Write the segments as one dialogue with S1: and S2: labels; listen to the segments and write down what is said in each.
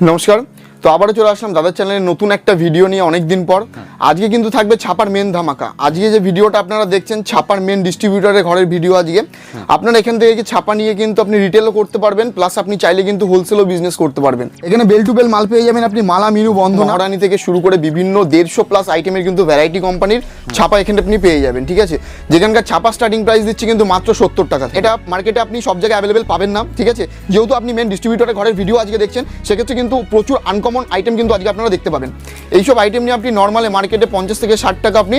S1: নমস্কার তো আবারও চলে আসলাম দাদার চ্যানেলে নতুন একটা ভিডিও নিয়ে অনেক দিন পর আজকে কিন্তু থাকবে ছাপার মেন ধামাকা। আজকে যে ভিডিওটা আপনারা দেখছেন ছাপার মেন ডিস্ট্রিবিউটরের ঘরের ভিডিও আজকে। আপনারা এখান থেকে ছাপা নিয়ে কিন্তু আপনি রিটেলও করতে পারবেন প্লাস আপনি চাইলে কিন্তু হোলসেলও বিজনেস করতে পারবেন। এখানে বেল টু বেল মাল পেয়ে যাবেন আপনি মালা মিনু বন্ধন। হরানি থেকে শুরু করে বিভিন্ন দেড়শো প্লাস আইটেমের কিন্তু ভ্যারাইটি কোম্পানির ছাপা এখানে আপনি পেয়ে যাবেন ঠিক আছে? যেখানকার ছাপা স্টার্টিং প্রাইস দিচ্ছে কিন্তু মাত্র সত্তর টাকা। এটা মার্কেটে আপনি সব জায়গায় অ্যাভেলেবেল পাবেন না ঠিক আছে? যেহেতু আপনি মেন ডিস্ট্রিবিউটরের ঘরের ভিডিও আজকে দেখছেন সেক্ষেত্রে কিন্তু প্রচুর আনকমন আইটেম কিন্তু আজকে আপনারা দেখতে পাবেন। এইসব আইটেম নিয়ে আপনি নর্মালে মার্কেটে পঞ্চাশ থেকে ষাট টাকা আপনি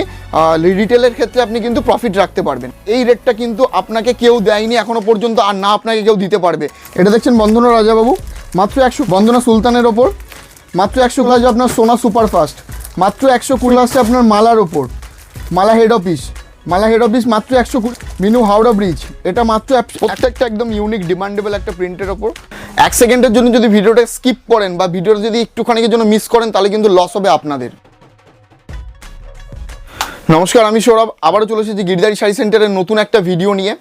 S1: রিটেলের ক্ষেত্রে আপনি কিন্তু প্রফিট রাখতে পারবেন। এই রেটটা কিন্তু আপনাকে কেউ দেয়নি, এখনও পর্যন্ত, আর না আপনাকে কেউ দিতে পারবে। এটা দেখছেন বন্দনা রাজাবাবু, মাত্র একশো, বন্দনা সুলতানের ওপর, মাত্র একশো ক্লাস আপনার সোনা সুপারফাস্ট মাত্র একশো কুড়ি আসছে আপনার মালার ওপর, মালা হেড অফিস মালা হেড অফিস মাত্র একশো কুড়ি। মিনু হাওড়া ব্রিজ এটা মাত্র প্রত্যেকটা একদম ইউনিক ডিমান্ডেবল একটা প্রিন্টের ওপর। এক সেকেন্ডের জন্য যদি ভিডিওটা স্কিপ করেন বা ভিডিওটা যদি একটুখানিকের জন্য মিস করেন তাহলে কিন্তু লস হবে আপনাদের। নমস্কার আমি সৌরভ। আবারও চলে এসেছি গিরদারি শাড়ি সেন্টারের নতুন একটা ভিডিও নিয়ে।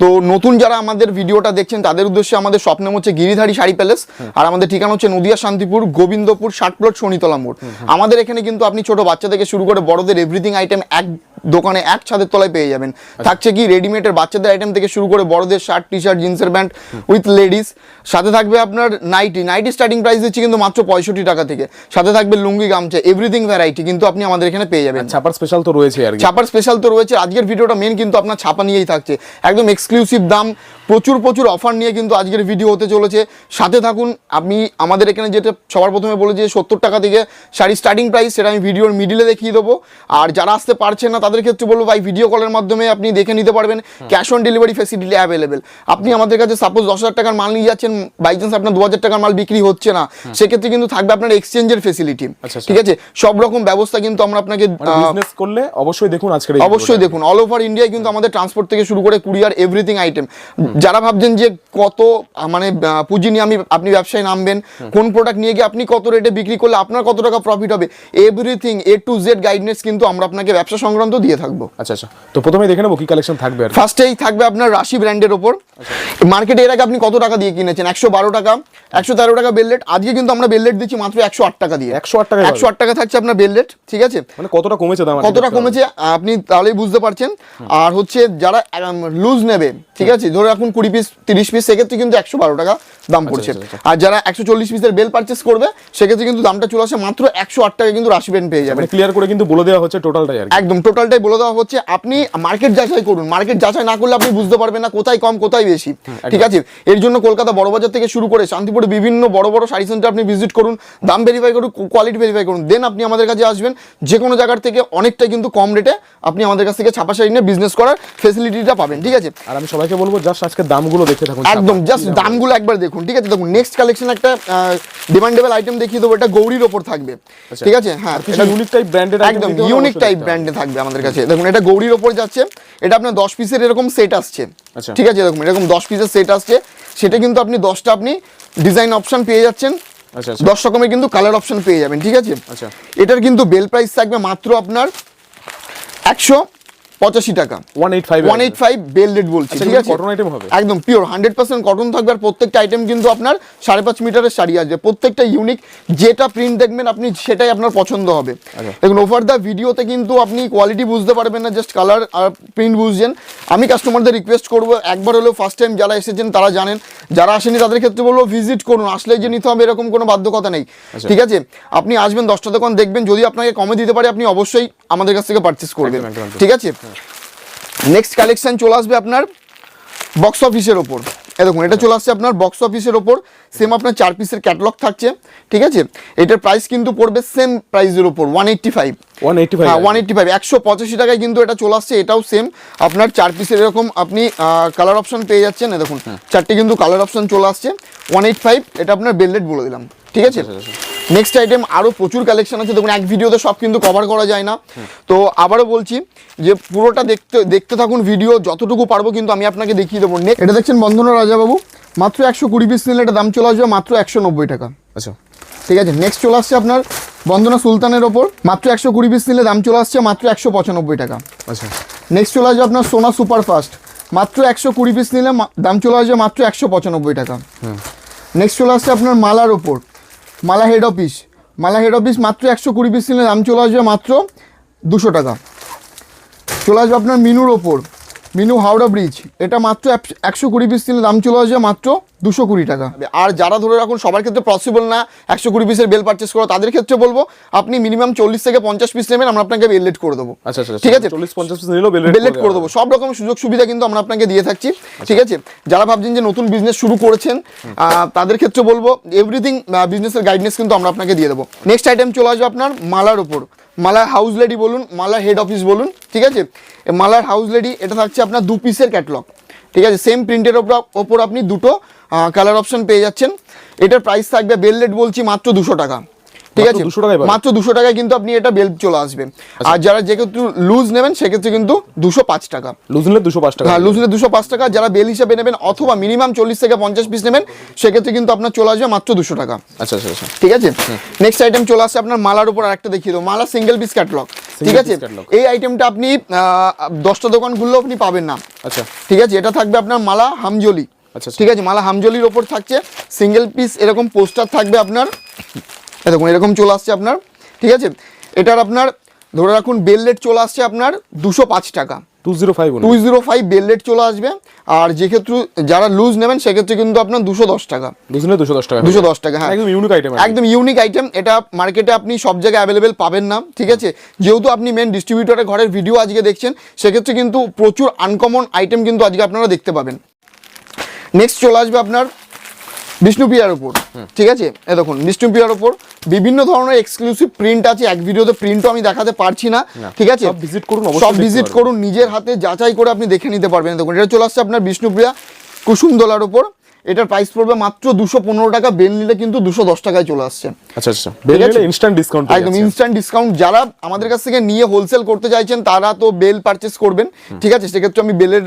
S1: তো নতুন যারা আমাদের ভিডিওটা দেখছেন তাদের উদ্দেশ্যে আমাদের স্বপ্ন হচ্ছে গিরিধারী শাড়ি প্যালেস আর আমাদের ঠিকানা হচ্ছে নদিয়া শান্তিপুর গোবিন্দপুর ষাট প্লট শনিতলা মোড়। আমাদের এখানে কিন্তু আপনি ছোট বাচ্চা থেকে শুরু করে বড়দের এভরিথিং আইটেম এক দোকানে এক ছাদের তলায় পেয়ে যাবেন। থাকছে কি রেডিমেডের বাচ্চাদের আইটেম থেকে শুরু করে বড়দের শার্ট টি শার্ট জিন্সের প্যান্ট উইথ লেডিস সাথে থাকবে আপনার নাইটি নাইটি স্টার্টিং প্রাইস দিচ্ছি কিন্তু মাত্র পঁয়ষট্টি টাকা থেকে। সাথে থাকবে লুঙ্গি গামছা এভরিথিং ভ্যারাইটি কিন্তু আপনি আমাদের এখানে পেয়ে যাবেন।
S2: ছাপার স্পেশাল তো রয়েছে আর
S1: ছাপার স্পেশাল তো রয়েছে। আজকের ভিডিওটা মেন কিন্তু আপনার ছাপা নিয়েই থাকছে। একদম এক্সক্লুসিভ দাম। প্রচুর প্রচুর অফার নিয়ে কিন্তু আজকের ভিডিও হতে চলেছে। সাথে থাকুন আমি আমাদের এখানে যেটা সবার প্রথমে বলে যে সত্তর টাকা থেকে শাড়ি স্টার্টিং প্রাইস সেটা আমি ভিডিওর মিডিলে দেখিয়ে দেবো। আর যারা আসতে পারছে না তাদের ক্ষেত্রে বলব ভাই ভিডিও কলের মাধ্যমে আপনি দেখে নিতে পারবেন। Cash on delivery facility available আপনি আমাদের কাছে সাপোজ দশ হাজার টাকার মাল নিয়ে যাচ্ছেন বাই চান্স আপনার দু হাজার টাকার মাল বিক্রি হচ্ছে না। সেক্ষেত্রে কিন্তু থাকবে আপনার এক্সচেঞ্জের ফেসিলিটি
S2: আচ্ছা, আচ্ছা।
S1: ঠিক আছে? সব রকম ব্যবস্থা কিন্তু আমরা আপনাকে
S2: মানে করলে অবশ্যই দেখুন আজকের এই
S1: অবশ্যই দেখুন। অল ওভার ইন্ডিয়ায় কিন্তু আমাদের ট্রান্সপোর্ট থেকে শুরু করে কুরিয়ার এভরিথিং আইটেম যারা ভাবছেন যে কত মানে পুঁজি নিয়ে আমি আপনি ব্যবসায় নামবেন কোন প্রোডাক্ট নিয়ে গিয়ে আপনি কত রেটে বিক্রি করলে আপনার কত টাকা প্রফিট হবে? Everything A to Z guidance কিন্তু আমরা আপনাকে ব্যবসা সংক্রান্ত দিয়ে থাকব।
S2: আচ্ছা আচ্ছা। তো প্রথমে দেখে নেব কি কালেকশন থাকবে আর।
S1: ফার্স্টেই থাকবে আপনার রাশি ব্র্যান্ডের ওপর। মার্কেটে এর আগে আপনি কত টাকা দিয়ে কিনেছেন? একশো বারো টাকা একশো তেরো টাকা বেললেট আজকে কিন্তু আমরা বেললেট দিচ্ছি মাত্র একশো আট টাকা দিয়ে।
S2: 108 টাকায়
S1: একশো আট টাকা থাকছে আপনার বেললেট ঠিক আছে?
S2: মানে কতটা কমেছে দাম
S1: কতটা কমেছে আপনি তাহলেই বুঝতে পারছেন। আর হচ্ছে যারা লুজ নেবে ঠিক আছে? ধরে রাখুন কুড়ি পিস তিরিশ পিস সেক্ষেত্রে কিন্তু একশো বারো টাকা দাম পড়ছে।
S2: আচ্ছা, আচ্ছা।
S1: আর যারা একশো চল্লিশ পিসের বেল পারচেস করবে সেক্ষেত্রে কিন্তু দামটা চলে আসে মাত্র একশো আট টাকা কিন্তু রাশি পেন পেয়ে
S2: মানে ক্লিয়ার করে কিন্তু বলে দেওয়া হচ্ছে টোটালটাই আর কি।
S1: টোটালটাই বলে দেওয়া হচ্ছে আপনি মার্কেট যাচাই করুন। মার্কেট যাচাই না করলে আপনি বুঝতে পারবেন না কোথায় কম কোথায় বেশি। ঠিক আছে? এর জন্য কলকাতা বড়বাজার থেকে শুরু করে শান্তিপুরে বিভিন্ন বড় বড় শাড়ি সেন্টার আপনি ভিজিট করুন দাম ভেরিফাই করুন কোয়ালিটি ভেরিফাই করুন। দেন আপনি আমাদের কাছে আসবেন। যে কোনো জায়গার থেকে অনেকটাই কিন্তু কম রেটে আপনি আমাদের কাছ থেকে ছাপা শাড়ি নিয়ে বিজনেস করার ফেসিলিটিটা পাবেন। ঠিক আছে?
S2: আর আমি সবাইকে বলব জাস্ট আজকে দামগুলো দেখতে থাকুন
S1: একদম জাস্ট দামগুলো একবার দেখুন। ঠিক আছে? দেখুন নেক্সট কালেকশন একটা ডিমান্ডেবল আইটেম দেখিয়ে দেবো। এটা গৌরীর ওপর থাকবে। ঠিক আছে? হ্যাঁ
S2: ইউনিক টাইপ ব্র্যান্ডেড
S1: একদম ইউনিক টাইপ ব্র্যান্ডে থাকবে আমাদের কাছে দেখুন এটা গৌরীর ওপর যাচ্ছে এটা আপনার দশ পিসের এরকম সেট আসছে
S2: আচ্ছা।
S1: ঠিক আছে দেখুন এরকম দশ পিসের সেট আসছে সেটা কিন্তু আপনি দশটা আপনি ডিজাইন অপশন পেয়ে যাচ্ছেন
S2: আচ্ছা, আচ্ছা।
S1: দশ রকমের কিন্তু কালার অপশন পেয়ে যাবেন ঠিক আছে
S2: আচ্ছা।
S1: এটার কিন্তু বেল প্রাইস থাকবে মাত্র আপনার একশো পঁচাশি টাকা।
S2: One eight five
S1: one eight five bale rate বলছি
S2: আচ্ছা,
S1: ঠিক আছে
S2: cotton item হবে?
S1: একদম পিওর হান্ড্রেড পার্সেন্ট কটন থাকবে আর প্রত্যেকটা আইটেম কিন্তু আপনার সাড়ে পাঁচ মিটারের শাড়ি আসবে প্রত্যেকটা ইউনিক যেটা প্রিন্ট দেখবেন আপনি সেটাই আপনার পছন্দ হবে।
S2: আচ্ছা।
S1: দেখুন ওভার দ্য ভিডিওতে কিন্তু আপনি কোয়ালিটি বুঝতে পারবেন না জাস্ট কালার আর প্রিন্ট বুঝছেন। আমি কাস্টমারদের রিকোয়েস্ট করব একবার হলেও ফার্স্ট টাইম যারা এসেছেন তারা জানেন। যারা আসেনি তাদের ক্ষেত্রে বলব ভিজিট করুন। আসলে যে নিতে হবে এরকম কোনো বাধ্যকতা নেই।
S2: আচ্ছা।
S1: ঠিক আছে? আপনি আসবেন দশটা দোকান দেখবেন। যদি আপনাকে কমে দিতে পারে আপনি অবশ্যই আমাদের কাছ থেকে পারচেস করবেন। ঠিক আছে? নেক্সট কালেকশন চলে আসবে আপনার বক্স অফিসের ওপর। এ দেখুন এটা চলে আসছে আপনার বক্স অফিসের ওপর। সেম আপনার চার পিসের ক্যাটালগ থাকছে ঠিক আছে? এটার প্রাইস কিন্তু পড়বে সেম প্রাইসের ওপর one eighty five
S2: one eighty five
S1: হ্যাঁ ওয়ান এইট্টি ফাইভ একশো পঁচাশি টাকায় কিন্তু এটা চলে আসছে এটাও সেম আপনার চার পিসের এরকম আপনি কালার অপশন পেয়ে যাচ্ছেন দেখুন চারটে কিন্তু কালার অপশন চলে আসছে ওয়ান এইট ফাইভ এটা আপনার বেললেট বলে দিলাম ঠিক আছে? নেক্সট আইটেম আরও প্রচুর কালেকশন আছে। দেখুন এক ভিডিওতে সব কিন্তু কভার করা যায় না। তো আবারও বলছি যে পুরোটা দেখতে দেখতে থাকুন ভিডিও যতটুকু পারব কিন্তু আমি আপনাকে দেখিয়ে দেবো। নেক্সট এটা দেখছেন বন্ধনা রাজাবাবু মাত্র একশো কুড়ি পিস নিলে এটা দাম চলে আসবে মাত্র একশো নব্বই টাকা।
S2: আচ্ছা।
S1: ঠিক আছে নেক্সট চলে আসছে আপনার বন্দনা সুলতানের ওপর মাত্র একশো কুড়ি পিস নিলে দাম চলে আসছে মাত্র একশো পঁচানব্বই টাকা।
S2: আচ্ছা।
S1: নেক্সট চলে আসবে আপনার সোনা সুপারফাস্ট মাত্র একশো কুড়ি পিস নিলে দাম চলে আসবে মাত্র একশো পঁচানব্বই টাকা। নেক্সট চলে আসছে আপনার মালার ওপর মালা হেড অফিস মালা হেড অফিস মাত্র একশো কুড়ি পিস নিলে দাম চলে আসবে মাত্র দুশো টাকা। চলে আসবে আপনার মিনুর ওপর। মিনু হাওড়া ব্রিজ এটা মাত্র একশো কুড়ি পিস নিলে দাম চলে আসবে মাত্র দুশো কুড়ি টাকা। আর যারা ধরে রাখুন সবার ক্ষেত্রে পসিবল না একশো কুড়ি পিসের বেল পারচেস করা তাদের ক্ষেত্রে বলব আপনি মিনিমাম চল্লিশ থেকে পঞ্চাশ পিস নেবেন আমরা আপনাকে বেল লেট করে দেবো।
S2: আচ্ছা আচ্ছা
S1: ঠিক আছে?
S2: চল্লিশ পঞ্চাশ পিস নিলেও
S1: করে দেবো। সব রকম সুযোগ সুবিধা কিন্তু আমরা আপনাকে দিয়ে থাকছি। ঠিক আছে? যারা ভাবছেন যে নতুন বিজনেস শুরু করেছেন তাদের ক্ষেত্রে বলব এভরিথিং বিজনেসের গাইডনেস কিন্তু আমরা আপনাকে দিয়ে দেবো। নেক্সট আইটেম চলে আসবে আপনার মালার ওপর মালা হাউস লেডি বলুন, মালার হেড অফিস বলুন, ঠিক আছে? মালার হাউস লেডি এটা থাকছে আপনার দু পিসের ক্যাটলগ ঠিক আছে? সেম প্রিন্টের ওপর ওপর আপনি দুটো কালার অপশন পেয়ে যাচ্ছেন। এটার প্রাইস থাকবে বেল রেট বলছি মাত্র দুশো টাকা। ঠিক আছে?
S2: 200 টাকায়
S1: মাত্র দুশো টাকায় কিন্তু আপনি এটা বেল চলে আসবে। আর যারা যেক্ষেত্রে লুজ নেবেন সেক্ষেত্রে কিন্তু দুশো পাঁচ টাকা।
S2: লুজ নিলে দুশো পাঁচ টাকা।
S1: হ্যাঁ লুজ নিলে দুশো পাঁচ টাকা। যারা বেল হিসাবে নেবেন অথবা মিনিমাম চল্লিশ থেকে পঞ্চাশ পিস নেবেন সেক্ষেত্রে কিন্তু আপনার চলে আসবে মাত্র দুশো টাকা।
S2: আচ্ছা আচ্ছা আচ্ছা।
S1: ঠিক আছে? নেক্সট আইটেম চলে আসছে আপনার মালার উপর আরেকটা দেখিয়ে দেবো। মালা সিঙ্গেল পিস ক্যাটলগ ঠিক আছে? এই আইটেমটা আপনি দশটা দোকান ঘুরলেও আপনি পাবেন না।
S2: আচ্ছা।
S1: ঠিক আছে? এটা থাকবে আপনার মালা হামজলি।
S2: আচ্ছা, আচ্ছা।
S1: ঠিক আছে? মালা হামজলির ওপর থাকছে। সিঙ্গেল পিস এরকম পোস্টার থাকবে আপনার। দেখুন এরকম চলে আসছে আপনার ঠিক আছে? এটার আপনার ধরে রাখুন বেল রেট চলে আসছে আপনার দুশো পাঁচ টাকা।
S2: Two zero five
S1: two zero five bale rate চলে আসবে আর যে ক্ষেত্রে যারা লুজ নেবেন সেক্ষেত্রে কিন্তু আপনার দুশো দশ টাকা।
S2: নিলে দুশো দশ টাকা।
S1: দুশো দশ টাকা হ্যাঁ।
S2: একদম ইউনিক আইটেম
S1: একদম ইউনিক আইটেম এটা মার্কেটে আপনি সব জায়গায় অ্যাভেলেবেল পাবেন না ঠিক আছে? যেহেতু আপনি মেন ডিস্ট্রিবিউটরের ঘরের ভিডিও আজকে দেখছেন সেক্ষেত্রে কিন্তু প্রচুর আনকমন আইটেম কিন্তু আজকে আপনারা দেখতে পাবেন। নেক্সট চলে আসবে আপনার বিষ্ণুপ্রিয়ার উপর। ঠিক আছে? এ দেখুন বিষ্ণুপ্রিয়ার উপর বিভিন্ন ধরনের এক্সক্লুসিভ প্রিন্ট আছে। এক ভিডিওতে প্রিন্টও আমি দেখাতে পারছি না। ঠিক আছে?
S2: সব ভিজিট করুন, অবশ্যই
S1: সব ভিজিট করুন নিজের হাতে যাচাই করে আপনি দেখে নিতে পারবেন। দেখুন এটা চলে আসছে আপনার বিষ্ণুপ্রিয়া কুসুমদোলার উপর। এটার প্রাইস পড়বে মাত্র দুশো পনেরো টাকা বেল নিলে কিন্তু দুশো দশ টাকায় চলে আসছে।
S2: আচ্ছা আচ্ছা বেল? নিলে ইনস্ট্যান্ট ডিসকাউন্ট
S1: একদম ইনস্ট্যান্ট ডিসকাউন্ট যারা আমাদের কাছ থেকে নিয়ে হোলসেল করতে চাইছেন তারা তো বেল পারচেস করবেন। ঠিক আছে? সেক্ষেত্রে আমি বেলের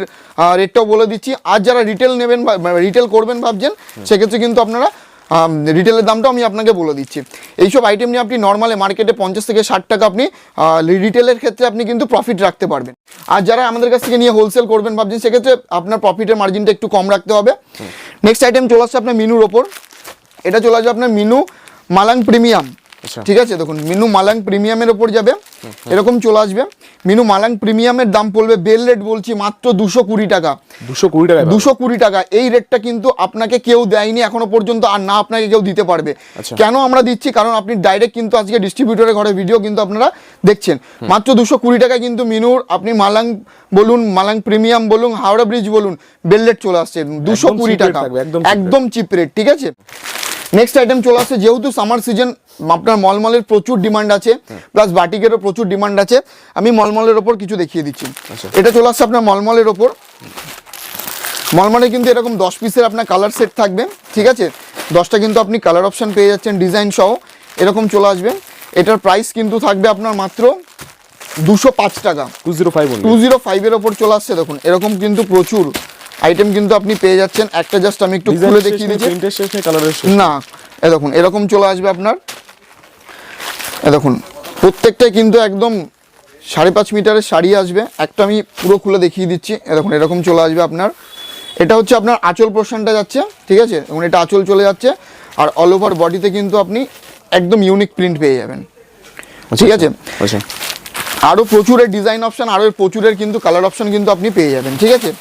S1: রেটটাও বলে দিচ্ছি। আর যারা রিটেল নেবেন রিটেল করবেন ভাবছেন সেক্ষেত্রে কিন্তু আপনারা রিটেলের দামটাও আমি আপনাকে বলে দিচ্ছি। এইসব আইটেম নিয়ে আপনি নর্মালে মার্কেটে পঞ্চাশ থেকে ষাট টাকা আপনি রিটেলের ক্ষেত্রে আপনি কিন্তু প্রফিট রাখতে পারবেন। আর যারা আমাদের কাছ থেকে নিয়ে হোলসেল করবেন ভাবছেন সেক্ষেত্রে আপনার প্রফিটের মার্জিনটা একটু কম রাখতে হবে। নেক্সট আইটেম চলে আসছে আপনার মিনুর ওপর। এটা চলে আসবে আপনার মিনু মালাং প্রিমিয়াম। ঠিক আছে দেখুন মিনু মালাং প্রিমিয়ামের ওপর যাবে এরকম চলে আসবে। মিনু মালাং প্রিমিয়ামের দাম পড়বে বেল রেট বলছি মাত্র দুশো কুড়ি টাকা।
S2: দুশো কুড়ি টাকা
S1: দুশো কুড়ি টাকা এই রেটটা কিন্তু আপনাকে কেউ দেয়নি এখনও পর্যন্ত আর না আপনাকে কেউ দিতে পারবে।
S2: আচ্ছা।
S1: কেন আমরা দিচ্ছি? কারণ আপনি ডাইরেক্ট কিন্তু আজকে ডিস্ট্রিবিউটরের ঘরে ভিডিও কিন্তু আপনারা দেখছেন। মাত্র দুশো কুড়ি টাকায় কিন্তু মিনুর আপনি মালাং বলুন মালাং প্রিমিয়াম বলুন হাওড়া ব্রিজ বলুন বেল রেট চলে আসছে। দুশো কুড়ি টাকা।
S2: একদম
S1: চিপ রেট ঠিক আছে? নেক্সট আইটেম চলে আসছে যেহেতু সামার সিজন আপনার মলমলের প্রচুর ডিমান্ড আছে প্লাস বাটিকেরও প্রচুর ডিমান্ড আছে আমি মলমলের ওপর কিছু দেখিয়ে দিচ্ছি।
S2: আচ্ছা।
S1: এটা চলে আসছে আপনার মলমলের ওপর। মলমলে কিন্তু এরকম দশ পিসের আপনার কালার সেট থাকবে ঠিক আছে? দশটা কিন্তু আপনি কালার অপশান পেয়ে যাচ্ছেন ডিজাইন সহ এরকম চলে আসবে। এটার প্রাইস কিন্তু থাকবে আপনার মাত্র দুশো পাঁচ টাকা।
S2: Two zero five
S1: two zero ফাইভের ওপর চলে আসছে দেখুন এরকম কিন্তু প্রচুর। আইটেম কিন্তু আপনি পেয়ে যাচ্ছেন। একটা জাস্ট আমি একটু খুলে দেখিয়ে দিচ্ছি। না এ দেখুন এরকম চলে আসবে আপনার। এ দেখুন প্রত্যেকটাই কিন্তু একদম সাড়ে পাঁচ মিটারের শাড়ি আসবে। একটা আমি পুরো খুলে দেখিয়ে দিচ্ছি। এ দেখুন এরকম চলে আসবে আপনার। এটা হচ্ছে আপনার আঁচল পোর্শনটা যাচ্ছে ঠিক আছে? এবং এটা আঁচল চলে যাচ্ছে। আর অল ওভার বডিতে কিন্তু আপনি একদম ইউনিক প্রিন্ট পেয়ে যাবেন। ঠিক আছে?
S2: আচ্ছা।
S1: আরও প্রচুরের ডিজাইন অপশান আরও প্রচুরের কিন্তু কালার অপশান কিন্তু আপনি পেয়ে যাবেন ঠিক আছে?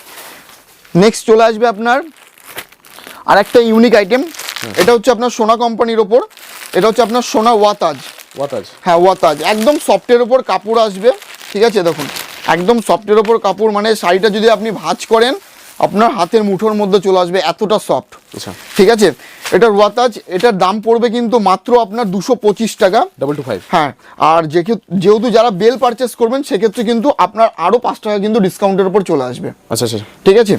S1: নেক্সট চলে আসবে আপনার আর একটা ইউনিক আইটেম এটা হচ্ছে আপনার সোনা কোম্পানির ওপর। এটা হচ্ছে আপনার সোনা ওয়াতাজ
S2: ওয়াতাজ
S1: হ্যাঁ ওয়াতাজ একদম সফটের ওপর কাপড় আসবে। ঠিক আছে দেখুন। একদম সফটের ওপর কাপড় মানে শাড়িটা যদি আপনি ভাঁজ করেন আপনার হাতের মুঠোর মধ্যে চলে আসবে এতটা সফট
S2: আচ্ছা।
S1: ঠিক আছে? এটার ওয়াতাজ এটার দাম পড়বে কিন্তু মাত্র আপনার দুশো পঁচিশ টাকা।
S2: ডাবল টু ফাইভ
S1: হ্যাঁ আর যে যেহেতু যারা বেল পারচেস করবেন সেক্ষেত্রে কিন্তু আপনার আরও পাঁচ টাকা কিন্তু ডিসকাউন্টের উপর চলে আসবে।
S2: আচ্ছা আচ্ছা।
S1: ঠিক আছে?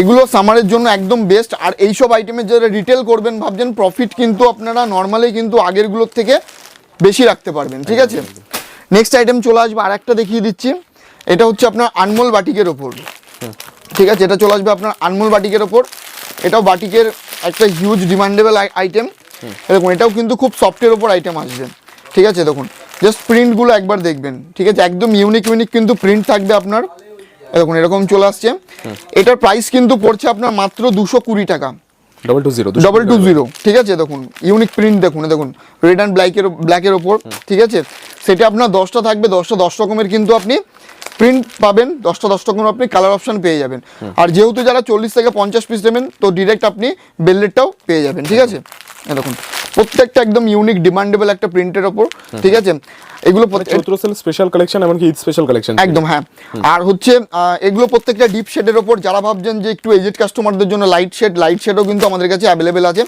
S1: এগুলো সামারের জন্য একদম বেস্ট আর এইসব আইটেমের যারা রিটেল করবেন ভাবছেন প্রফিট কিন্তু আপনারা নর্মালি কিন্তু আগেরগুলোর থেকে বেশি রাখতে পারবেন। ঠিক আছে? নেক্সট আইটেম চলে আসবে আর একটা দেখিয়ে দিচ্ছি। এটা হচ্ছে আপনার আনমোল বাটিকের ওপর ঠিক আছে এটা চলে আসবে আপনার আনমোল বাটিকের ওপর। এটাও বাটিকের একটা হিউজ ডিমান্ডেবল আইটেম দেখুন এটাও কিন্তু খুব সফটের ওপর আইটেম আসবে। ঠিক আছে দেখুন জাস্ট প্রিন্টগুলো একবার দেখবেন। ঠিক আছে একদম ইউনিক ইউনিক কিন্তু প্রিন্ট থাকবে আপনার। এ দেখুন এরকম চলে আসছে। এটার প্রাইস কিন্তু পড়ছে আপনার মাত্র দুশো কুড়ি টাকা।
S2: Double two zero
S1: double two zero ঠিক আছে দেখুন ইউনিক প্রিন্ট দেখুন দেখুন রেড অ্যান্ড ব্ল্যাকের ব্ল্যাকের ওপর। ঠিক আছে সেটা আপনার দশটা থাকবে দশটা দশ রকমের কিন্তু আপনি প্রিন্ট পাবেন দশটা দশটা রকমের আপনি কালার অপশন পেয়ে যাবেন। আর যেহেতু যারা চল্লিশ থেকে পঞ্চাশ পিস নেবেন তো ডিরেক্ট আপনি বেললেটটাও পেয়ে যাবেন ঠিক আছে? দেখুন প্রত্যেকটা একদম ইউনিক ডিমান্ডেবল একটা প্রিন্টের ওপর ঠিক আছে? এগুলো
S2: চৈত্র সেল স্পেশাল কালেকশন এমনকি ঈদ স্পেশাল কালেকশন
S1: একদম হ্যাঁ। আর হচ্ছে এগুলো প্রত্যেকটা ডিপ শেডের ওপর যারা ভাবছেন যে একটু এজেড কাস্টমারদের জন্য লাইট শেড লাইট শেডও কিন্তু আমাদের কাছে অ্যাভেলেবেল আছে।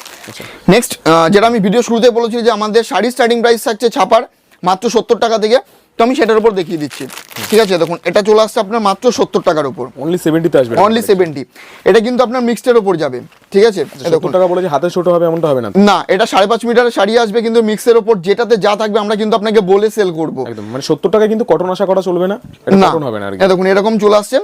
S1: নেক্সট যেটা আমি ভিডিও শুরুতে বলেছি যে আমাদের শাড়ি স্টার্টিং প্রাইস থাকছে ছাপার মাত্র সত্তর টাকা থেকে তো আমি সেটার উপর দেখিয়ে দিচ্ছি। ঠিক আছে দেখুন এটা চলে আসছে আপনার মাত্র সত্তর টাকার উপর।
S2: অনলি সেভেন্টিতে আসবে
S1: অনলি সেভেন্টি এটা কিন্তু আপনার মিক্সডের ওপর যাবে। ঠিক আছে
S2: সত্তর টাকা বলে যে হাতে ছোট হবে এমনটা হবে না
S1: না এটা সাড়ে পাঁচ মিটারের শাড়ি আসবে কিন্তু মিক্সের উপর যেটাতে যা থাকবে আমরা কিন্তু আপনাকে বলে সেল করব।
S2: একদম মানে সত্তর টাকায় কিন্তু কটন আশা করা চলবে না
S1: না।
S2: হবে না
S1: দেখুন এরকম চলে আসছে।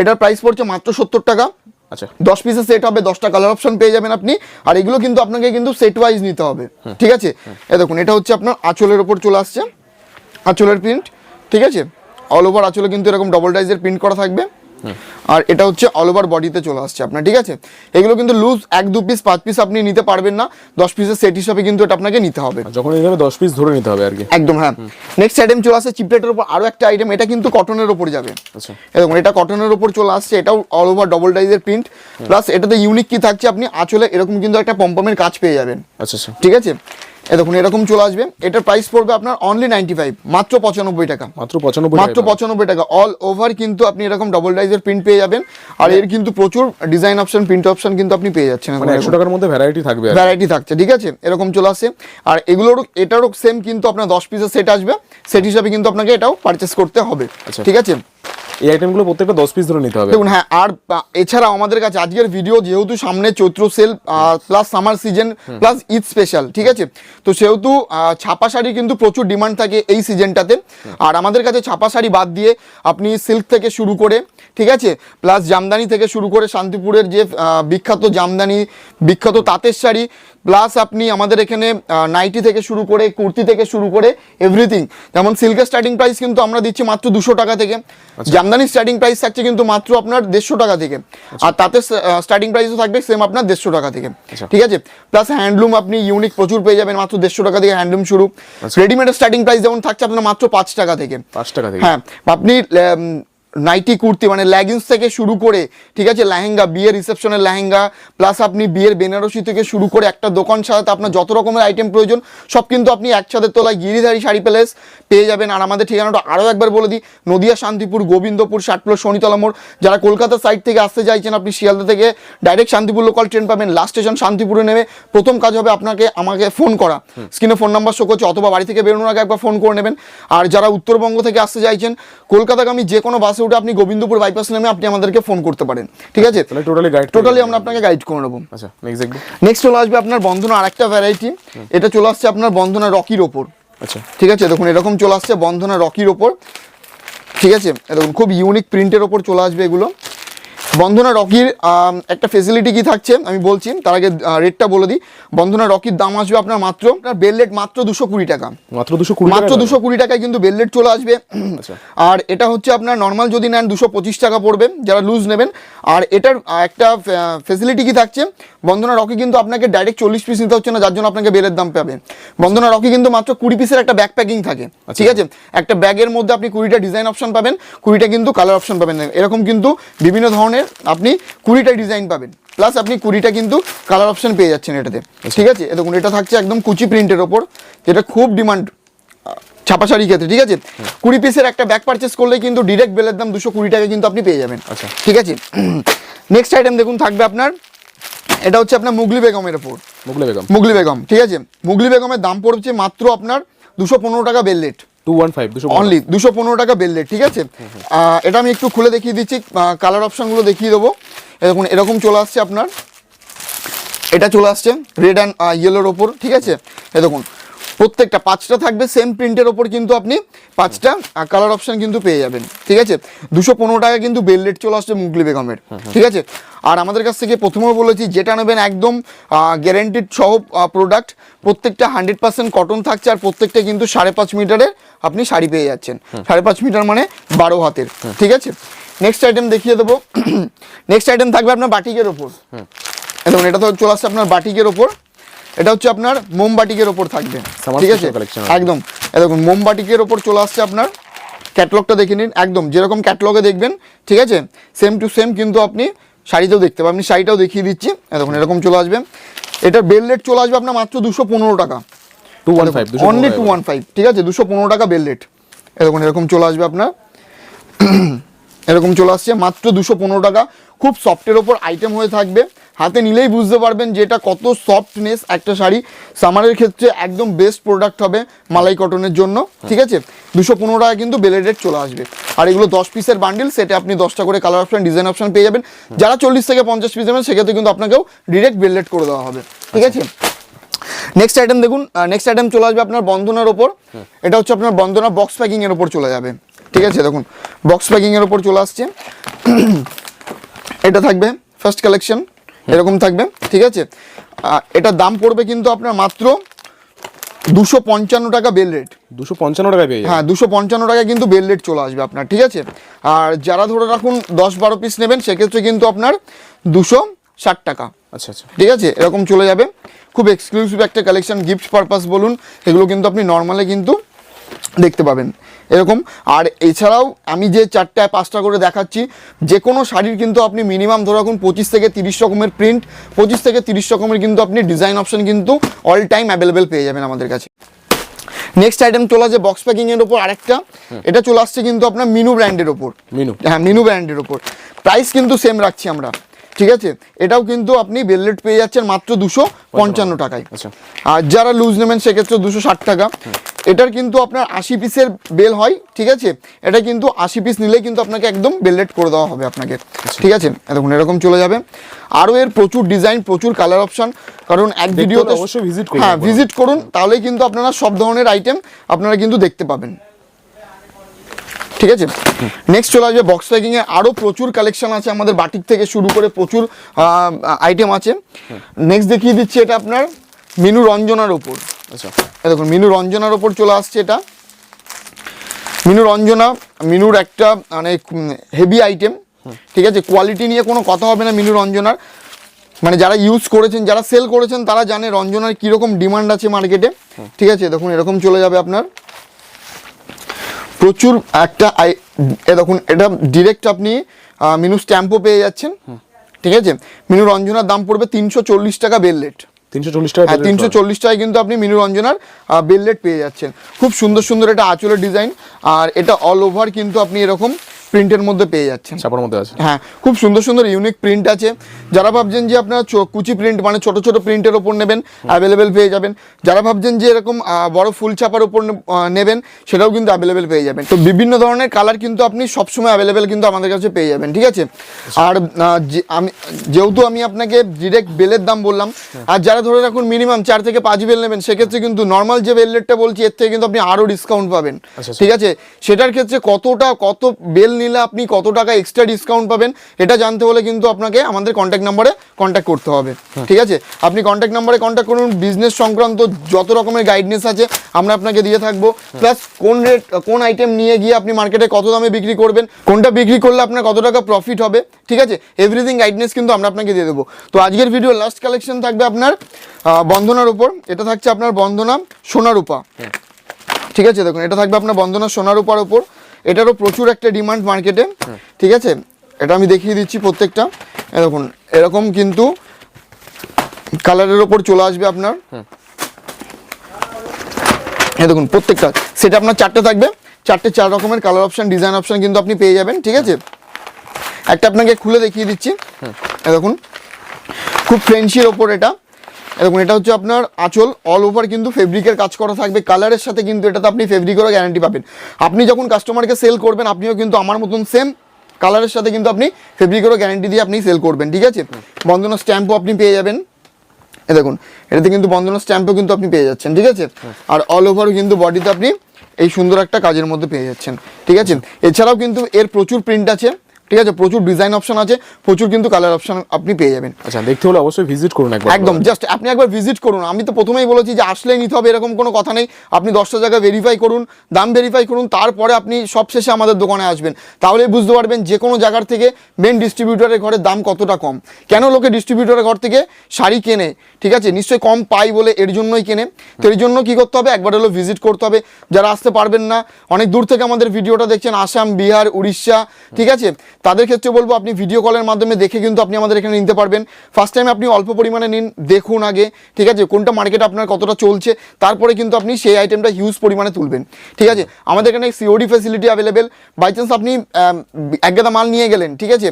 S1: এটার প্রাইস পড়ছে মাত্র সত্তর টাকা।
S2: আচ্ছা।
S1: দশ পিসের সেট হবে দশটা কালার অপশন পেয়ে যাবেন আপনি। আর এগুলো কিন্তু আপনাকে কিন্তু সেট ওয়াইজ নিতে হবে। ঠিক আছে? এ দেখুন এটা হচ্ছে আপনার আঁচলের ওপর চলে আসছে। আঁচলের প্রিন্ট ঠিক আছে? অল ওভার আঁচলে কিন্তু এরকম ডবল ডাইজের প্রিন্ট করা থাকবে। আর এটা হচ্ছে অল ওভার বডিতে চলে আসছে আপনার ঠিক আছে? এগুলো কিন্তু লুজ এক দু পিস পাঁচ পিস আপনি নিতে পারবেন না। দশ পিসের সেট হিসাবে কিন্তু এটা আপনাকে নিতে হবে।
S2: যখন হবে দশ পিস ধরে নিতে হবে আর কি।
S1: একদম হ্যাঁ। নেক্সট আইটেম চলে আসছে চিপলেটের উপর। আরও একটা আইটেম এটা কিন্তু কটনের ওপর যাবে।
S2: আচ্ছা।
S1: এরকম এটা কটনের ওপর চলে আসছে এটাও অল ওভার ডবল ডাইজের প্রিন্ট প্লাস এটাতে ইউনিক কি থাকছে আপনি? আঁচলে এরকম কিন্তু একটা পম্পমের কাজ পেয়ে যাবেন।
S2: আচ্ছা আচ্ছা।
S1: ঠিক আছে? এ দেখুন এরকম চলে আসবে। এটার প্রাইস পড়বে আপনার অনলি নাইনটি ফাইভ মাত্র পঁচানব্বই টাকা।
S2: মাত্র পঁচানব্বই
S1: মাত্র পঁচানব্বই টাকা। অল ওভার কিন্তু আপনি এরকম ডবল ডাইজের প্রিন্ট পেয়ে যাবেন। আর এর কিন্তু প্রচুর ডিজাইন অপশন প্রিন্ট অপশন কিন্তু আপনি পেয়ে যাচ্ছেন
S2: মানে একশো টাকার মধ্যে ভ্যারাইটি থাকবে
S1: ভ্যারাইটি থাকছে ঠিক আছে? এরকম চলে আসছে। আর এগুলোর এটারও সেম কিন্তু আপনার দশ পিসের সেট আসবে। সেট হিসাবে কিন্তু আপনাকে এটাও পারচেস করতে হবে
S2: আচ্ছা।
S1: ঠিক আছে?
S2: এই আইটেমগুলো প্রত্যেকটা দশ পিস ধরে নিতে হবে।
S1: দেখুন হ্যাঁ আর আহ, এছাড়া আমাদের কাছে আজকের ভিডিও যেহেতু সামনে Chaitra sale plus summer season plus Eid special ঠিক আছে? তো সেহেতু ছাপা শাড়ি কিন্তু প্রচুর ডিমান্ড থাকে এই সিজনটাতে আর আমাদের কাছে ছাপা শাড়ি বাদ দিয়ে আপনি সিল্ক থেকে শুরু করে ঠিক আছে? প্লাস জামদানি থেকে শুরু করে শান্তিপুরের যে বিখ্যাত জামদানি বিখ্যাত তাঁতের শাড়ি প্লাস আপনি আমাদের এখানে নাইটি থেকে শুরু করে কুর্তি থেকে শুরু করে এভরিথিং যেমন সিল্কের স্টার্টিং প্রাইস কিন্তু আমরা দিচ্ছি মাত্র দুশো টাকা থেকে। জামদানি স্টার্টিং প্রাইস থাকছে কিন্তু মাত্র আপনার দেড়শো টাকা থেকে। আর তাতে স্টার্টিং প্রাইসও থাকবে সেম আপনার দেড়শো টাকা থেকে।
S2: আচ্ছা।
S1: ঠিক আছে? প্লাস হ্যান্ডলুম আপনি ইউনিক প্রচুর পেয়ে যাবেন মাত্র দেড়শো টাকা থেকে হ্যান্ডলুম শুরু। রেডিমেডের স্টার্টিং প্রাইস যেমন থাকছে আপনার মাত্র পাঁচ টাকা থেকে।
S2: পাঁচ টাকা থেকে।
S1: হ্যাঁ আপনি নাইটি কুর্তি মানে লেগিংস থেকে শুরু করে ঠিক আছে লেহেঙ্গা বিয়ের রিসেপশনের লেহেঙ্গা প্লাস আপনি বিয়ের বেনারসি থেকে শুরু করে একটা দোকান সাজাতে আপনার যত রকমের আইটেম প্রয়োজন সব কিন্তু আপনি একসাথে তোলায় গিরিধারী শাড়ি প্যালেস পেয়ে যাবেন। আর আমাদের ঠিকানাটা আরও একবার বলে দিই নদিয়া শান্তিপুর গোবিন্দপুর ষাটপ্লো শনিতলা মোড়। যারা কলকাতা সাইড থেকে আসতে চাইছেন আপনি শিয়ালদা থেকে ডাইরেক্ট শান্তিপুর লোকাল ট্রেন পাবেন। লাস্ট স্টেশন শান্তিপুরে নেমে প্রথম কাজ হবে আপনাকে আমাকে ফোন করা। স্ক্রিনে ফোন নাম্বার শো করছে অথবা বাড়ি থেকে বেরোনোর আগে একবার ফোন করে নেবেন। আর যারা উত্তরবঙ্গ থেকে আসতে চাইছেন কলকাতাগামী যে কোনো বাসে উঠে আপনি গোবিন্দপুর বাইপাস নামে আপনি আমাদেরকে ফোন করতে পারেন। ঠিক আছে?
S2: তাহলে টোটালি গাইড
S1: টোটালি আমরা আপনাকে গাইড করে নেব।
S2: আচ্ছা নেক্সট
S1: নেক্সট চলে আসবে আপনার বন্ধনা আরেকটা ভ্যারাইটি এটা চলে আসছে আপনার বন্ধনা রকির ওপর।
S2: আচ্ছা।
S1: ঠিক আছে? দেখুন এরকম চলে আসছে বন্ধনা রকির ওপর। ঠিক আছে? এরকম দেখুন খুব ইউনিক প্রিন্টের ওপর চলে আসবে এগুলো। বন্ধনা রকির একটা ফেসিলিটি কি থাকছে? আমি বলছি তার আগে রেটটা বলে দিই। বন্ধনা রকির দাম আসবে আপনার মাত্র আপনার বেললেট মাত্র দুশো কুড়ি টাকা।
S2: মাত্র দুশো কুড়ি
S1: মাত্র দুশো কুড়ি টাকায় কিন্তু বেললেট চলে আসবে।
S2: আচ্ছা।
S1: আর এটা হচ্ছে আপনার নর্মাল যদি নেন দুশো পঁচিশ টাকা পড়বে যারা লুজ নেবেন। আর এটার একটা ফেসিলিটি কি থাকছে? বন্ধনা রকি কিন্তু আপনাকে ডাইরেক্ট চল্লিশ পিস নিতে হচ্ছে না যার জন্য আপনাকে বেলের দাম পাবেন বন্ধনা রকি কিন্তু মাত্র কুড়ি পিসের একটা ব্যাগ প্যাকিং থাকে। ঠিক আছে? একটা ব্যাগের মধ্যে আপনি কুড়িটা ডিজাইন অপশন পাবেন কুড়িটা কিন্তু কালার অপশন পাবেন। এরকম কিন্তু বিভিন্ন ধরনের আপনি কুড়িটা ডিজাইন পাবেন। প্লাস আপনি কুড়িটা কিন্তু কালার অপশন পেয়ে যাচ্ছেন এটাতে। ঠিক আছে? এ দেখুন এটা থাকছে একদম কুচি প্রিন্টের ওপর যেটা খুব ডিমান্ড ছাপা শাড়ি ক্ষেত্রে ঠিক আছে? কুড়ি পিসের একটা ব্যাগ পারচেস করলে কিন্তু ডিরেক্ট বেলের দাম দুশো কুড়ি টাকা কিন্তু আপনি পেয়ে যাবেন।
S2: আচ্ছা।
S1: ঠিক আছে? নেক্সট আইটেম দেখুন থাকবে আপনার এটা হচ্ছে আপনার মুগলি বেগমের ওপর।
S2: মুগলি বেগম।
S1: মুগলি বেগম ঠিক আছে? মুগলি বেগমের দাম পড়ছে মাত্র আপনার দুশো পনেরো টাকা বেললেট অনলি দুশো পনেরো। টাকা বেললেট ঠিক আছে? এটা আমি একটু খুলে দেখিয়ে দিচ্ছি কালার অপশনগুলো দেখিয়ে দেবো। দেখুন, এরকম চলে আসছে আপনার। এটা চলে আসছে রেড অ্যান্ড ইয়েলোর ওপর, ঠিক আছে? দেখুন প্রত্যেকটা পাঁচটা থাকবে সেম প্রিন্টের ওপর কিন্তু আপনি পাঁচটা কালার অপশন কিন্তু পেয়ে যাবেন ঠিক আছে? দুশো পনেরো টাকা কিন্তু বেললেট চলে আসছে মুগলি বেগমের ঠিক আছে? আর আমাদের কাছ থেকে প্রথমেও বলেছি যেটা নেবেন একদম গ্যারেন্টিড সহ প্রোডাক্ট প্রত্যেকটা হান্ড্রেড পার্সেন্ট কটন থাকছে আর প্রত্যেকটা কিন্তু সাড়ে পাঁচ মিটারের আপনি শাড়ি পেয়ে যাচ্ছেন। সাড়ে পাঁচ মিটার মানে বারো হাতের ঠিক আছে? নেক্সট আইটেম দেখিয়ে দেবো। নেক্সট আইটেম থাকবে আপনার বাটিকের ওপর। দেখুন এটা তো চলে আসছে আপনার বাটিকের ওপর। এটা হচ্ছে আপনার মোমবাটিকের ওপর থাকবে। ঠিক আছে? একদম। দেখুন মোমবাটিকের ওপর চলে আসছে আপনার। ক্যাটলগটা দেখে নিন। একদম যেরকম ক্যাটলগে দেখবেন ঠিক আছে? সেম টু সেম কিন্তু আপনি শাড়িতেও দেখতে পাবেন। আমি শাড়িটাও দেখিয়ে দিচ্ছি। দেখুন এরকম চলে আসবে। এটার বেল রেট চলে আসবে আপনার মাত্র দুশো পনেরো টাকা।
S2: Two one five
S1: only two one five ঠিক আছে? দুশো পনেরো টাকা বেল রেট এরকম এরকম চলে আসবে আপনার। এরকম চলে আসছে মাত্র দুশো পনেরো টাকা। খুব সফটের ওপর আইটেম হয়ে থাকবে। হাতে নিলেই বুঝতে পারবেন যে এটা কত সফটনেস একটা শাড়ি। সামারের ক্ষেত্রে একদম বেস্ট প্রোডাক্ট হবে মালাই কটনের জন্য ঠিক আছে? দুশো পনেরো টাকা কিন্তু বেলের রেট চলে আসবে। আর এগুলো দশ পিসের বান্ডিল সেটা আপনি দশটা করে কালার অপশন ডিজাইন অপশন পেয়ে যাবেন। যারা চল্লিশ থেকে পঞ্চাশ পিস নেবেন সেক্ষেত্রে কিন্তু আপনাকেও ডিরেক্ট বেল রেট করে দেওয়া হবে ঠিক আছে? নেক্সট আইটেম দেখুন নেক্সট আইটেম চলে আসবে আপনার বন্ধনার ওপর। এটা হচ্ছে আপনার বন্ধনা বক্স প্যাকিং এর ওপর চলে যাবে ঠিক আছে? দেখুন বক্স প্যাকিং এর ওপর চলে আসছে। এটা থাকবে ফার্স্ট কালেকশন এরকম থাকবে ঠিক আছে? এটার দাম পড়বে কিন্তু আপনার মাত্র দুশো পঞ্চান্ন টাকা বেল রেট।
S2: দুশো পঞ্চান্ন টাকা পেয়ে
S1: হ্যাঁ দুশো পঞ্চান্ন টাকা কিন্তু বেল রেট চলে আসবে আপনার ঠিক আছে? আর যারা ধরে রাখুন দশ বারো পিস নেবেন সেক্ষেত্রে কিন্তু আপনার দুশো ষাট টাকা।
S2: আচ্ছা আচ্ছা।
S1: ঠিক আছে? এরকম চলে যাবে। খুব এক্সক্লুসিভ একটা কালেকশন গিফট পারপাস বলুন এগুলো কিন্তু আপনি নর্মালে কিন্তু দেখতে পাবেন। এরকম। আর এছাড়াও আমি যে চারটায় পাঁচটা করে দেখাচ্ছি যে কোনো শাড়ির কিন্তু আপনি মিনিমাম ধরে রাখুন পঁচিশ থেকে তিরিশ রকমের প্রিন্ট পঁচিশ থেকে তিরিশ রকমের কিন্তু আপনি ডিজাইন অপশন কিন্তু অল টাইম অ্যাভেলেবেল পেয়ে যাবেন আমাদের কাছে। নেক্সট আইটেম চলে আসছে বক্স প্যাকিংয়ের ওপর আরেকটা। এটা চলে আসছে কিন্তু আপনার মিনু ব্র্যান্ডের ওপর
S2: মিনু
S1: হ্যাঁ মিনু ব্র্যান্ডের ওপর প্রাইস কিন্তু সেম রাখছি আমরা। ঠিক আছে? এটাও কিন্তু আপনি বেললেট পেয়ে যাচ্ছেন মাত্র দুশো পঞ্চান্ন টাকায়।
S2: আচ্ছা।
S1: আর যারা লুজ নেবেন সেক্ষেত্রে দুশো ষাট টাকা। এটার কিন্তু আপনার আশি পিসের বেল হয় ঠিক আছে? এটা কিন্তু আশি পিস নিলে কিন্তু আপনাকে একদম বেললেট করে দেওয়া হবে আপনাকে ঠিক আছে? দেখুন এরকম চলে যাবে। আরও এর প্রচুর ডিজাইন প্রচুর কালার অপশান কারণ এক ভিডিওতে
S2: অবশ্যই ভিজিট করুন
S1: হ্যাঁ ভিজিট করুন তাহলেই কিন্তু আপনারা সব ধরনের আইটেম আপনারা কিন্তু দেখতে পাবেন। ঠিক আছে? নেক্সট চলে আসবে বক্স প্যাকিং এ আরও প্রচুর কালেকশন আছে আমাদের বাটিক থেকে শুরু করে প্রচুর আইটেম আছে। নেক্সট দেখিয়ে দিচ্ছি এটা আপনার। মিনু রঞ্জনার ওপর।
S2: আচ্ছা
S1: দেখুন, মিনু রঞ্জনার ওপর চলে আসছে এটা। মিনু রঞ্জনা, মিনুর একটা মানে হেভি আইটেম ঠিক আছে? কোয়ালিটি নিয়ে কোনো কথা হবে না মিনু রঞ্জনার। মানে যারা ইউজ করেছেন, যারা সেল করেছেন, তারা জানে রঞ্জনার কীরকম ডিমান্ড আছে মার্কেটে ঠিক আছে? দেখুন, এরকম চলে যাবে আপনার। প্রচুর একটা এ দেখুন, এটা ডিরেক্ট আপনি মিনু স্ট্যাম্পও পেয়ে যাচ্ছেন। ঠিক আছে? মিনু রঞ্জনার দাম পড়বে তিনশো চল্লিশ টাকা
S2: বেললেট 340 টাকা
S1: হ্যাঁ কিন্তু আপনি মিনু রঞ্জনার বেললেট পেয়ে যাচ্ছেন। খুব সুন্দর সুন্দর এটা আঁচলের ডিজাইন আর এটা অল ওভার কিন্তু আপনি এরকম প্রিন্টের মধ্যে পেয়ে যাচ্ছেন।
S2: ছাপার মধ্যে আছে।
S1: হ্যাঁ খুব সুন্দর সুন্দর ইউনিক প্রিন্ট আছে। যারা ভাবছেন যে আপনারা কুচি প্রিন্ট মানে ছোট ছোট প্রিন্টের ওপর নেবেন অ্যাভেলেবেল পেয়ে যাবেন। যারা ভাবছেন যে এরকম বড় ফুল ছাপার ওপর নেবেন সেটাও কিন্তু অ্যাভেলেবেল পেয়ে যাবেন। তো বিভিন্ন ধরনের কালার কিন্তু আপনি সবসময় অ্যাভেলেবেল কিন্তু আমাদের কাছে পেয়ে যাবেন ঠিক আছে? আর আমি যেহেতু আমি আপনাকে ডিরেক্ট বেলের দাম বললাম আর যারা ধরে রাখুন মিনিমাম চার থেকে পাঁচ বেল নেবেন সেক্ষেত্রে কিন্তু নর্মাল যে বেল রেটটা বলছি এর থেকে কিন্তু আপনি আরও ডিসকাউন্ট পাবেন
S2: আচ্ছা।
S1: ঠিক আছে? সেটার ক্ষেত্রে কতটা কত বেল নিলে আপনি কত টাকা এক্সট্রা ডিসকাউন্ট পাবেন এটা জানতে হলে কিন্তু আপনাকে আমাদের কন্ট্যাক্ট নাম্বারে কন্ট্যাক্ট করতে হবে। ঠিক আছে? আপনি কন্ট্যাক্ট নাম্বারে কন্ট্যাক্ট করুন বিজনেস সংক্রান্ত যত রকমের গাইডনেস আছে আমরা আপনাকে দিয়ে থাকব। প্লাস কোন রেট কোন আইটেম নিয়ে গিয়ে আপনি মার্কেটে কত দামে বিক্রি করবেন কোনটা বিক্রি করলে আপনার কত টাকা প্রফিট হবে ঠিক আছে? এভরিথিং গাইডনেস কিন্তু আমরা আপনাকে দিয়ে দেবো। তো আজকের ভিডিও লাস্ট কালেকশন থাকবে আপনার বন্ধনার উপর। এটা থাকছে আপনার বন্ধনা সোনার উপা ঠিক আছে? দেখুন এটা থাকবে আপনার বন্দনা সোনার উপর। এটারও প্রচুর একটা ডিমান্ড মার্কেটে ঠিক আছে? এটা আমি দেখিয়ে দিচ্ছি প্রত্যেকটা। এ দেখুন এরকম কিন্তু কালারের ওপর চলে আসবে আপনার। এই দেখুন প্রত্যেকটা। সেটা আপনার চারটে থাকবে। চারটে চার রকমের কালার অপশন ডিজাইন অপশন কিন্তু আপনি পেয়ে যাবেন ঠিক আছে? একটা আপনাকে খুলে দেখিয়ে দিচ্ছি। দেখুন খুব ফ্রেন্সির ওপর এটা। দেখুন এটা হচ্ছে আপনার আঁচল অল ওভার কিন্তু ফেব্রিকের কাজ করা থাকবে কালারের সাথে কিন্তু এটাতে আপনি ফেব্রিকেরও গ্যারান্টি পাবেন। আপনি যখন কাস্টমারকে সেল করবেন আপনিও কিন্তু আমার মতন সেম কালারের সাথে কিন্তু আপনি ফেব্রিকেরও গ্যারান্টি দিয়ে আপনি সেল করবেন ঠিক আছে? বন্দনা স্ট্যাম্পও আপনি পেয়ে যাবেন। এ দেখুন এটাতে কিন্তু বন্দনা স্ট্যাম্পও কিন্তু আপনি পেয়ে যাচ্ছেন ঠিক আছে? আর অল ওভারও কিন্তু বডিতে আপনি এই সুন্দর একটা কাজের মধ্যে পেয়ে যাচ্ছেন ঠিক আছে? এছাড়াও কিন্তু এর প্রচুর প্রিন্ট আছে। ঠিক আছে প্রচুর ডিজাইন অপশন আছে প্রচুর কিন্তু কালার অপশন আপনি পেয়ে যাবেন।
S2: আচ্ছা দেখতে হলে অবশ্যই ভিজিট করুন একবার
S1: একদম জাস্ট আপনি একবার ভিজিট করুন। আমি তো প্রথমেই বলেছি যে আসলেই নিতে হবে এরকম কোনো কথা নেই। আপনি দশটা জায়গায় ভেরিফাই করুন দাম ভেরিফাই করুন তারপরে আপনি সবশেষে আমাদের দোকানে আসবেন। তাহলেই বুঝতে পারবেন যে কোনো জায়গার থেকে মেন ডিস্ট্রিবিউটরের ঘরের দাম কতটা কম। কেন লোকে ডিস্ট্রিবিউটরের ঘর থেকে শাড়ি কেনে? ঠিক আছে নিশ্চয়ই কম পাই বলে এর জন্যই কেনে। তো এর জন্য কী করতে হবে? একবার হলো ভিজিট করতে হবে। যারা আসতে পারবেন না অনেক দূর থেকে আমাদের ভিডিওটা দেখছেন আসাম বিহার উড়িষ্যা ঠিক আছে? তাদের ক্ষেত্রে বলব আপনি ভিডিও কলের মাধ্যমে দেখে কিন্তু আপনি আমাদের এখানে নিতে পারবেন। ফার্স্ট টাইম আপনি অল্প পরিমাণে নিন দেখুন আগে ঠিক আছে? কোনটা মার্কেটে আপনার কতটা চলছে তারপরে কিন্তু আপনি সেই আইটেমটা হিউজ পরিমাণে তুলবেন ঠিক আছে? আমাদের এখানে COD facility available by chance আপনি আম, এক গাদা মাল নিয়ে গেলেন ঠিক আছে?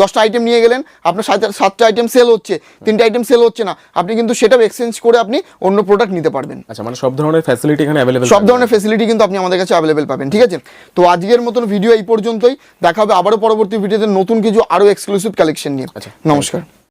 S1: দশটা আইটেম নিয়ে গেলেন আপনার সাত সাতটা আইটেম সেল হচ্ছে তিনটা আইটেম সেল হচ্ছে না আপনি কিন্তু সেটাও এক্সচেঞ্জ করে আপনি অন্য প্রোডাক্ট নিতে পারবেন।
S2: আচ্ছা মানে সব ধরনের ফ্যাসিলিটি এখানে অ্যাভেলেবেল
S1: সব ধরনের ফেসিলিটি কিন্তু আপনি আমাদের কাছে অ্যাভেলেবেল পাবেন ঠিক আছে? তো আজকের মতন ভিডিও এই পর্যন্তই দেখা হবে আবারও পরবর্তী ভিডিওতে নতুন কিছু আরও এক্সক্লুসিভ কালেকশন নিয়ে।
S2: আচ্ছা,
S1: নমস্কার।